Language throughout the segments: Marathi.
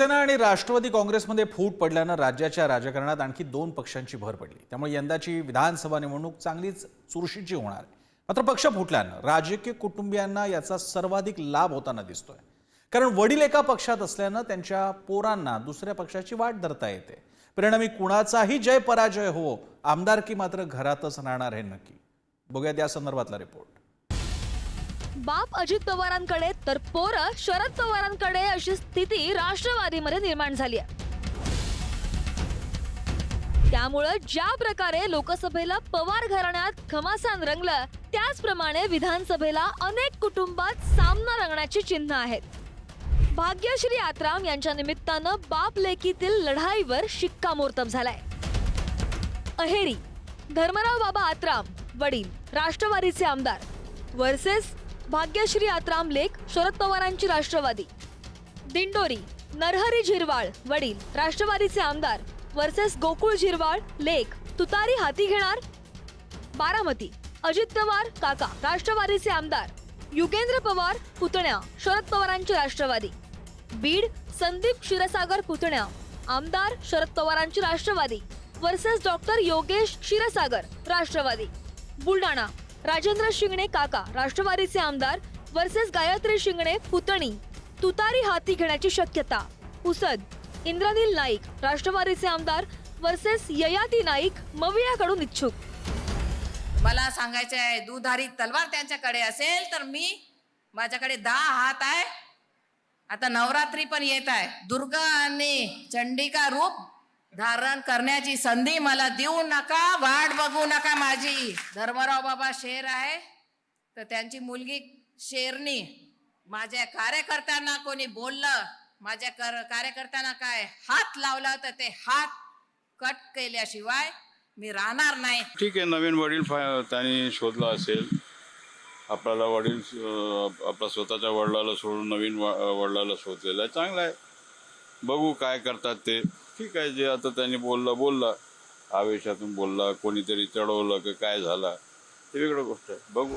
शिवसेना आणि राष्ट्रवादी काँग्रेसमध्ये फूट पडल्यानं राज्याच्या राजकारणात आणखी दोन पक्षांची भर पडली. त्यामुळे यंदाची विधानसभा निवडणूक चांगलीच चुरशीची होणार मात्र पक्ष फुटल्यानं राजकीय कुटुंबियांना याचा सर्वाधिक लाभ होताना दिसतोय. कारण वडील एका पक्षात असल्यानं त्यांच्या पोरांना दुसऱ्या पक्षाची वाट धरता येते. परिणामी कुणाचाही जय पराजय हो आमदारकी मात्र घरातच राहणार हे नक्की. बघूयात या संदर्भातला रिपोर्ट बाप अजित पवारांकडे तर पोरं शरद पवारांकडे अशी स्थिती राष्ट्रवादीमध्ये निर्माण झाली आहे. त्यामुळं ज्या प्रकारे लोकसभेला पवार घराण्यात घमासान रंगलं त्याचप्रमाणे विधानसभेला अनेक कुटुंबात सामना रंगण्याची चिन्ह आहेत. भाग्यश्री आत्राम यांच्या निमित्तानं बाप लेकीतील लढाईवर शिक्कामोर्तब झालाय. अहेरी धर्मराव बाबा आत्राम वडील राष्ट्रवादीचे आमदार वर्सेस भाग्यश्री आत्राम लेख शरद पवारांची राष्ट्रवादी. दिंडोरी नरहरी झिरवाळ वडील राष्ट्रवादीचे आमदार वर्सेस गोकुळ झिरवाळ लेख तुतारी हाती घेणार? बारामती अजित पवार काका राष्ट्रवादीचे आमदार. युगेंद्र पवार पुतण्या शरद पवारांची राष्ट्रवादी. बीड संदीप क्षीरसागर पुतण्या आमदार शरद पवारांची राष्ट्रवादी. Versus doctor Yogesh Kshirsagar Rashtrawadi. बुलढाणा राजेंद्र शिंगणे काका राष्ट्रवादीचे आमदार वर्सेस गायत्री शिंगणे पुतणी. तुतारी हाती घेण्याची शक्यता. पुसद इंद्रनील नाईक राष्ट्रवादीचे आमदार वर्सेस ययाती नाईक मवियाकडून इच्छुक. मला सांगायचं आहे दुधारी तलवार त्यांच्याकडे असेल तर मी माझ्याकडे दहा हात आहे. आता नवरात्री पण येत आहे. दुर्गा आणि चंडिका रूप धारण करण्याची संधी मला देऊ नका वाट बघू नका माझी. धर्मराव बाबा शेर आहे तर त्यांची मुलगी शेरनी माझ्या कार्यकर्त्यांना कोणी बोललं माझ्या कर कार्यकर्त्यांना काय हात लावला तर ते हात कट केल्याशिवाय मी राहणार नाही. ठीक आहे नवीन वडील त्यांनी शोधला असेल. आपल्याला वडील आपला स्वतःच्या वडिलाला सोडून नवीन व- वडिलाला शोधलेला आहे. चांगलं आहे. बघू काय करतात ते. ठीक आहे जे आता त्यांनी बोललं बोलला. आवेशातून बोलला कोणीतरी चढवलं की काय झाला ते वेगळं गोष्ट आहे. बघू.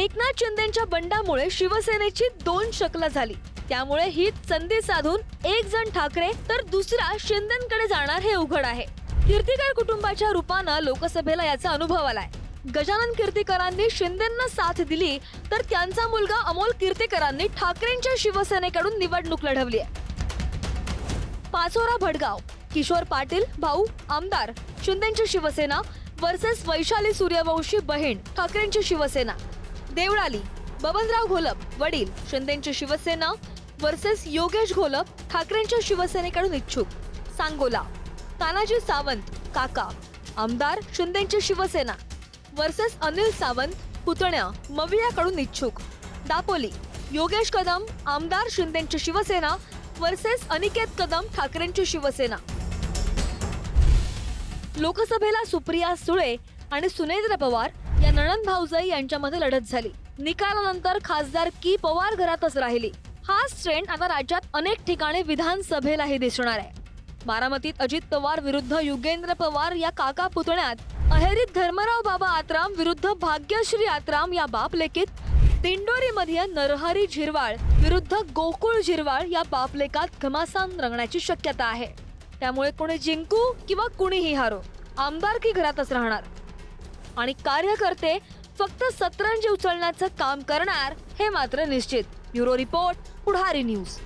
एकनाथ शिंदेच्या बंडामुळे शिवसेनेची दोन शकला झाली. त्यामुळे ही संधी साधून एक जण ठाकरे तर दुसरा शिंदेकडे जाणार हे उघड आहे. कीर्तीकर कुटुंबाच्या रूपानं लोकसभेला याचा अनुभव आलाय. गजानन कीर्तीकरांनी शिंदेना साथ दिली तर त्यांचा मुलगा अमोल कीर्तीकरांनी ठाकरेंच्या शिवसेनेकडून निवडणूक लढवली आहे. पाचोरा भडगाव. किशोर पाटील भाऊ आमदार शिंदेची शिवसेना वर्सेस वैशाली सूर्यवंशी बहीण ठाकरेंची शिवसेना. देवळाली बबनराव घोलप वडील शिंदेची शिवसेना वर्सेस योगेश घोलप ठाकरेंच्या शिवसेनेकडून इच्छुक. सांगोला तानाजी सावंत काका आमदार शिंदेची शिवसेना वर्सेस अनिल सावंत पुतण्या मवियाकडून इच्छुक. दापोली योगेश कदम आमदार शिंदेची शिवसेना वर्सेस अनिकेत कदम ठाकरेंची शिवसेना. लोकसभेला सुप्रिया सुळे आणि सुनेंद्र पवार या नणन भाऊजाई यांच्यामध्ये लढत झाली. निकालानंतर खासदार की पवार घरातच राहिली. हाच ट्रेंड आता राज्यात अनेक ठिकाणी विधानसभेलाही दिसणार आहे. बारामतीत अजित पवार विरुद्ध युगेंद्र पवार या काका पुतण्यात अहेरीत धर्मराव बाबा आत्राम विरुद्ध भाग्यश्री आत्राम या बाप लेखित दिंडोरीमध्ये नरहरी झिरवाळ विरुद्ध गोकुळ झिरवाळ या बापलेकात घमासान रंगण्याची शक्यता आहे. त्यामुळे कोणी जिंकू किंवा कुणीही हारो आमदारकी घरातच राहणार. आणि कार्यकर्ते फक्त सतरंजी उचलण्याचं काम करणार हे मात्र निश्चित. Bureau report Pudhari news.